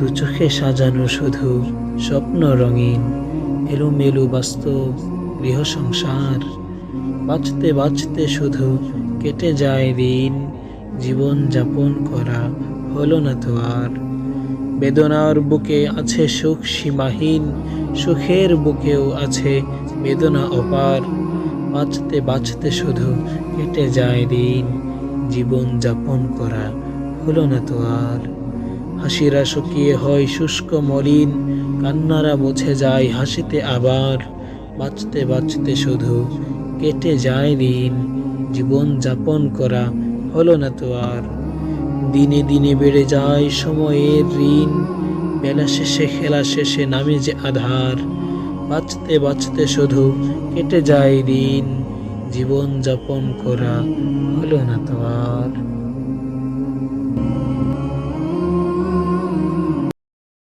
দু চোখে সাজানো শুধু স্বপ্ন রঙিন, এলোমেলো বাস্তব গৃহ সংসার বাঁচতে বাঁচতে শুধু কেটে যায় দিন, জীবন যাপন করা হলো না তো আর। বেদনার বুকে আছে সুখ সীমাহীন, সুখের বুকেও আছে বেদনা অপার। বাঁচতে বাঁচতে শুধু কেটে যায় দিন, জীবন যাপন করা হলো না তো আর। হাসিরা শুকিয়ে হয় শুষ্ক মলিন, কান্নারা মুছে যায় হাসিতে আবার, বাঁচতে বাঁচতে শুধু কেটে যায় দিন, জীবন যাপন করা হলো না তো আর। দিনে দিনে বেড়ে যায় সময়ের ঋণ, বেলা শেষে খেলা শেষে নামে যে আধার, বাঁচতে বাঁচতে শুধু কেটে যায় দিন, জীবন যাপন করা হলো না তো আর।